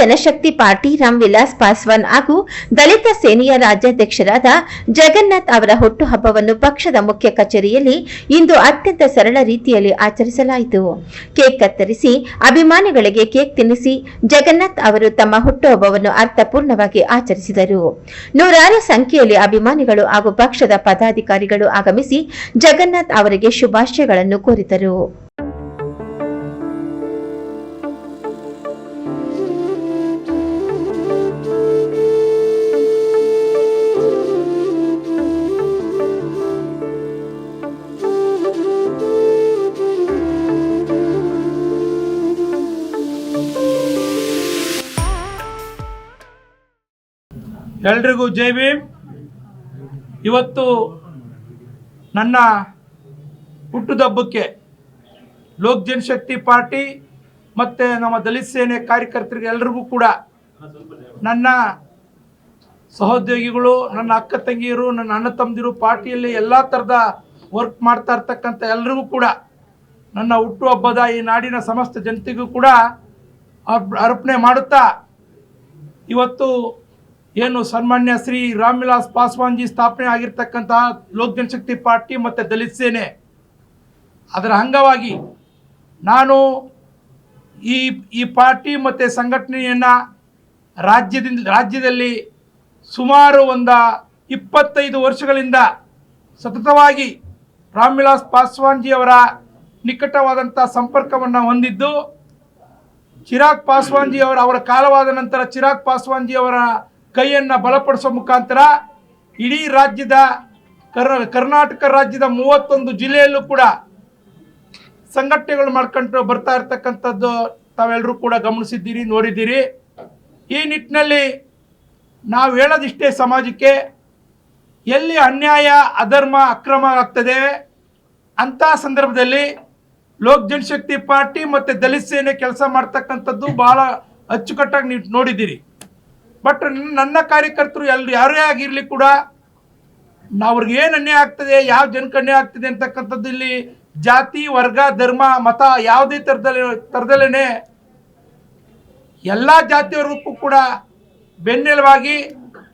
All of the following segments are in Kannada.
ಜನಶಕ್ತಿ ಪಾರ್ಟಿ ರಾಮ್ ವಿಲಾಸ್ ಪಾಸ್ವಾನ್ ಹಾಗೂ ದಲಿತ ಸೇನೆಯ ರಾಜ್ಯಾಧ್ಯಕ್ಷರಾದ ಜಗನ್ನಾಥ್ ಅವರ ಹುಟ್ಟುಹಬ್ಬವನ್ನು ಪಕ್ಷದ ಮುಖ್ಯ ಕಚೇರಿಯಲ್ಲಿ ಇಂದು ಅತ್ಯಂತ ಸರಳ ರೀತಿಯಲ್ಲಿ ಆಚರಿಸಲಾಯಿತು. ಕೇಕ್ ಕತ್ತರಿಸಿ, ಅಭಿಮಾನಿಗಳಿಗೆ ಕೇಕ್ ತಿನ್ನಿಸಿ ಜಗನ್ನಾಥ್ ಅವರು ತಮ್ಮ ಹುಟ್ಟುಹಬ್ಬವನ್ನು ಅರ್ಥಪೂರ್ಣವಾಗಿ ಆಚರಿಸಿದರು. ನೂರಾರು ಸಂಖ್ಯೆಯಲ್ಲಿ ಅಭಿಮಾನಿಗಳು ಹಾಗೂ ಪಕ್ಷದ ಪದಾಧಿಕಾರಿಗಳು ಆಗಮಿಸಿ ಜಗನ್ನಾಥ್ ಅವರಿಗೆ ಶುಭಾಶಯಗಳನ್ನು ಕೋರಿದರು. ಎಲ್ರಿಗೂ ಜೈ ಭೀಮ್. ಇವತ್ತು ನನ್ನ ಹುಟ್ಟುದಬ್ಬಕ್ಕೆ ಲೋಕ್ ಜನಶಕ್ತಿ ಪಾರ್ಟಿ ಮತ್ತು ನಮ್ಮ ದಲಿತ ಸೇನೆ ಕಾರ್ಯಕರ್ತರಿಗೆ ಎಲ್ರಿಗೂ ಕೂಡ ನನ್ನ ಸಹೋದ್ಯೋಗಿಗಳು, ನನ್ನ ಅಕ್ಕ ತಂಗಿಯರು, ನನ್ನ ಅಣ್ಣ ತಮ್ಮದಿರು ಪಾರ್ಟಿಯಲ್ಲಿ ಎಲ್ಲ ಥರದ ವರ್ಕ್ ಮಾಡ್ತಾ ಇರ್ತಕ್ಕಂಥ ಎಲ್ರಿಗೂ ಕೂಡ ನನ್ನ ಹುಟ್ಟು ಹಬ್ಬದ ಈ ನಾಡಿನ ಸಮಸ್ತ ಜನತೆಗೂ ಕೂಡ ಅರ್ಪ್- ಅರ್ಪಣೆ ಮಾಡುತ್ತಾ ಇವತ್ತು ಏನು ಸನ್ಮಾನ್ಯ ಶ್ರೀ ರಾಮ್ ವಿಲಾಸ್ ಪಾಸ್ವಾನ್ಜಿ ಸ್ಥಾಪನೆ ಆಗಿರ್ತಕ್ಕಂತಹ ಲೋಕ್ ಜನಶಕ್ತಿ ಪಾರ್ಟಿ ಮತ್ತು ದಲಿತ ಸೇನೆ. ಅದರ ಅಂಗವಾಗಿ ನಾನು ಈ ಈ ಪಾರ್ಟಿ ಮತ್ತು ಸಂಘಟನೆಯನ್ನು ರಾಜ್ಯದಿಂದ, ರಾಜ್ಯದಲ್ಲಿ ಸುಮಾರು ಒಂದು ಇಪ್ಪತ್ತೈದು ವರ್ಷಗಳಿಂದ ಸತತವಾಗಿ ರಾಮ್ ವಿಲಾಸ್ ಪಾಸ್ವಾನ್ಜಿ ಅವರ ನಿಕಟವಾದಂಥ ಸಂಪರ್ಕವನ್ನು ಹೊಂದಿದ್ದು, ಚಿರಾಗ್ ಪಾಸ್ವಾನ್ಜಿ ಅವರ ಅವರ ಕಾಲವಾದ ನಂತರ ಚಿರಾಗ್ ಪಾಸ್ವಾನ್ಜಿ ಅವರ ಕೈಯನ್ನು ಬಲಪಡಿಸೋ ಮುಖಾಂತರ ಇಡೀ ರಾಜ್ಯದ ಕರ್ ಕರ್ನಾಟಕ ರಾಜ್ಯದ ಮೂವತ್ತೊಂದು ಜಿಲ್ಲೆಯಲ್ಲೂ ಕೂಡ ಸಂಘಟನೆಗಳು ಮಾಡ್ಕೊಂಡು ಬರ್ತಾ ಇರ್ತಕ್ಕಂಥದ್ದು ತಾವೆಲ್ಲರೂ ಕೂಡ ಗಮನಿಸಿದ್ದೀರಿ, ನೋಡಿದ್ದೀರಿ. ಈ ನಿಟ್ಟಿನಲ್ಲಿ ನಾವು ಹೇಳೋದಿಷ್ಟೇ ಸಮಾಜಕ್ಕೆ, ಎಲ್ಲಿ ಅನ್ಯಾಯ, ಅಧರ್ಮ, ಅಕ್ರಮ ಆಗ್ತದೆ, ಅಂಥ ಸಂದರ್ಭದಲ್ಲಿ ಲೋಕ್ ಜನಶಕ್ತಿ ಪಾರ್ಟಿ ಮತ್ತು ದಲಿತ ಸೇನೆ ಕೆಲಸ ಮಾಡ್ತಕ್ಕಂಥದ್ದು ಬಹಳ ಅಚ್ಚುಕಟ್ಟಾಗಿ ನೀವು ನೋಡಿದ್ದೀರಿ. ಬಟ್ ನನ್ನ ಕಾರ್ಯಕರ್ತರು ಎಲ್ರು ಯಾರೇ ಆಗಿರಲಿ ಕೂಡ ಅವ್ರಿಗೆ ಏನು ಅನ್ಯಾಯ ಆಗ್ತದೆ, ಯಾವ ಜನಕ್ಕೆ ಆಗ್ತದೆ ಅಂತಕ್ಕಂಥದ್ದು ಇಲ್ಲಿ ಜಾತಿ, ವರ್ಗ, ಧರ್ಮ, ಮತ ಯಾವುದೇ ಥರದಲ್ಲಿ ಥರದಲ್ಲೇ ಎಲ್ಲ ಜಾತಿಯವರಿಗೂ ಕೂಡ ಬೆನ್ನೆಲುವಾಗಿ,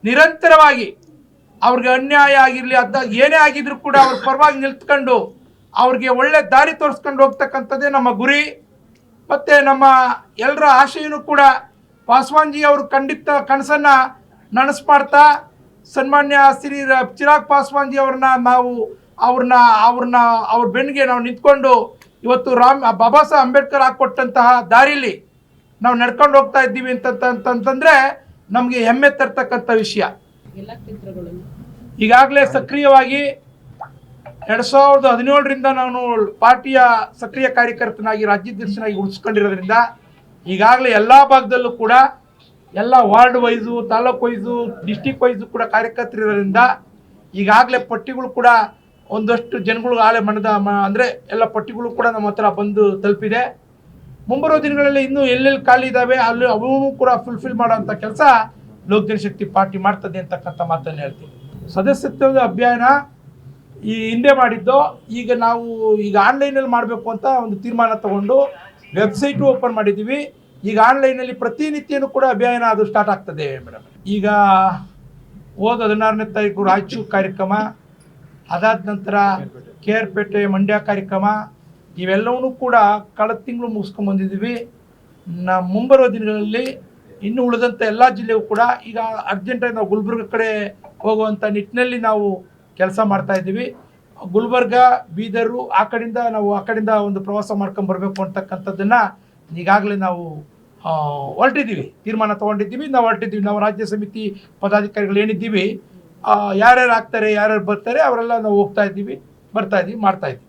ನಿರಂತರವಾಗಿ ಅವ್ರಿಗೆ ಅನ್ಯಾಯ ಆಗಿರಲಿ, ಅದ ಏನೇ ಆಗಿದ್ರು ಕೂಡ ಅವ್ರ ಪರವಾಗಿ ನಿಲ್ತ್ಕೊಂಡು ಅವ್ರಿಗೆ ಒಳ್ಳೆ ದಾರಿ ತೋರಿಸ್ಕೊಂಡು ಹೋಗ್ತಕ್ಕಂಥದ್ದೇ ನಮ್ಮ ಗುರಿ. ಮತ್ತು ನಮ್ಮ ಎಲ್ಲರ ಆಶೆಯೂ ಕೂಡ ಪಾಸ್ವಾನ್ಜಿ ಅವರು ಖಂಡಿತ ಕನಸನ್ನು ನನಸು ಮಾಡ್ತಾ ಸನ್ಮಾನ್ಯ ಶ್ರೀ ಚಿರಾಗ್ ಪಾಸ್ವಾನ್ಜಿ ಅವ್ರನ್ನ ನಾವು ಅವ್ರನ್ನ ಅವ್ರನ್ನ ಅವ್ರ ಬೆನ್ನಿಗೆ ನಾವು ನಿಂತ್ಕೊಂಡು ಇವತ್ತು ರಾಮ್ ಬಾಬಾ ಸಾಹೇಬ್ ಅಂಬೇಡ್ಕರ್ ಹಾಕ್ಕೊಟ್ಟಂತಹ ದಾರಿಲಿ ನಾವು ನಡ್ಕೊಂಡು ಹೋಗ್ತಾ ಇದ್ದೀವಿ ಅಂತಂತಂತಂದ್ರೆ ನಮಗೆ ಹೆಮ್ಮೆ ತರ್ತಕ್ಕಂಥ ವಿಷಯ. ಈಗಾಗಲೇ ಸಕ್ರಿಯವಾಗಿ ಎರಡು ಸಾವಿರದ ಹದಿನೇಳರಿಂದ ನಾನು ಪಾರ್ಟಿಯ ಸಕ್ರಿಯ ಕಾರ್ಯಕರ್ತನಾಗಿ ರಾಜ್ಯಾಧ್ಯಕ್ಷನಾಗಿ ಉಳಿಸ್ಕೊಂಡಿರೋದ್ರಿಂದ ಈಗಾಗಲೇ ಎಲ್ಲ ಭಾಗದಲ್ಲೂ ಕೂಡ ಎಲ್ಲ ward wise, taluk wise district wise ಕೂಡ ಕಾರ್ಯಕರ್ತರಿರೋದ್ರಿಂದ ಈಗಾಗಲೇ ಪಟ್ಟಿಗಳು ಕೂಡ ಒಂದಷ್ಟು ಜನಗಳು ಆಳೆ ಮನದ ಮ, ಅಂದರೆ ಎಲ್ಲ ಪಟ್ಟಿಗಳು ಕೂಡ ನಮ್ಮ ಹತ್ರ ಬಂದು ತಲುಪಿದೆ. ಮುಂಬರುವ ದಿನಗಳಲ್ಲಿ ಇನ್ನೂ ಎಲ್ಲೆಲ್ಲಿ ಖಾಲಿ ಇದ್ದಾವೆ ಅಲ್ಲಿ ಅವೂ ಕೂಡ ಫುಲ್ಫಿಲ್ ಮಾಡೋವಂಥ ಕೆಲಸ ಲೋಕ ಜನಶಕ್ತಿ ಪಾರ್ಟಿ ಮಾಡ್ತದೆ ಅಂತಕ್ಕಂಥ ಮಾತನ್ನು ಹೇಳ್ತೀನಿ. ಸದಸ್ಯತ್ವದ ಅಭಿಯಾನ ಈ ಹಿಂದೆ ಮಾಡಿದ್ದು, ಈಗ ನಾವು ಈಗ ಆನ್ಲೈನಲ್ಲಿ ಮಾಡಬೇಕು ಅಂತ ಒಂದು ತೀರ್ಮಾನ ತಗೊಂಡು ವೆಬ್ಸೈಟು ಓಪನ್ ಮಾಡಿದ್ದೀವಿ. ಈಗ ಆನ್ಲೈನಲ್ಲಿ ಪ್ರತಿನಿತ್ಯನೂ ಕೂಡ ಅಭಿಯಾನ ಅದು ಸ್ಟಾರ್ಟ್ ಆಗ್ತದೆ ಮೇಡಮ್ ಈಗ ಹೋದ ಹದಿನಾರನೇ ತಾರೀಕು ರಾಯಚೂರು ಕಾರ್ಯಕ್ರಮ, ಅದಾದ ನಂತರ ಕೆ ಆರ್ ಪೇಟೆ ಮಂಡ್ಯ ಕಾರ್ಯಕ್ರಮ, ಇವೆಲ್ಲವನ್ನೂ ಕೂಡ ಕಳೆದ ತಿಂಗಳು ಮುಗಿಸ್ಕೊಂಡ್ಬಂದಿದ್ದೀವಿ ನಮ್ಮ ಮುಂಬರುವ ದಿನಗಳಲ್ಲಿ ಇನ್ನು ಉಳಿದಂಥ ಎಲ್ಲ ಜಿಲ್ಲೆಗೂ ಕೂಡ ಈಗ ಅರ್ಜೆಂಟಾಗಿ ನಾವು ಗುಲ್ಬರ್ಗ ಕಡೆ ಹೋಗುವಂಥ ನಿಟ್ಟಿನಲ್ಲಿ ನಾವು ಕೆಲಸ ಮಾಡ್ತಾ ಇದ್ದೀವಿ. ಗುಲ್ಬರ್ಗ, ಬೀದರು, ಆ ಕಡೆಯಿಂದ ನಾವು ಆ ಕಡೆಯಿಂದ ಒಂದು ಪ್ರವಾಸ ಮಾಡ್ಕೊಂಡು ಬರಬೇಕು ಅಂತಕ್ಕಂಥದ್ದನ್ನು ಈಗಾಗಲೇ ನಾವು ಹೊರಟಿದ್ದೀವಿ. ತೀರ್ಮಾನ ತಗೊಂಡಿದ್ದೀವಿ. ನಾವು ಹೊರಟಿದ್ದೀವಿ. ನಾವು ರಾಜ್ಯ ಸಮಿತಿ ಪದಾಧಿಕಾರಿಗಳು ಏನಿದ್ದೀವಿ ಯಾರ್ಯಾರು ಆಗ್ತಾರೆ, ಯಾರ್ಯಾರು ಬರ್ತಾರೆ, ಅವರೆಲ್ಲ ನಾವು ಹೋಗ್ತಾ ಇದ್ದೀವಿ, ಬರ್ತಾ ಇದ್ದೀವಿ, ಮಾಡ್ತಾ ಇದ್ದೀವಿ.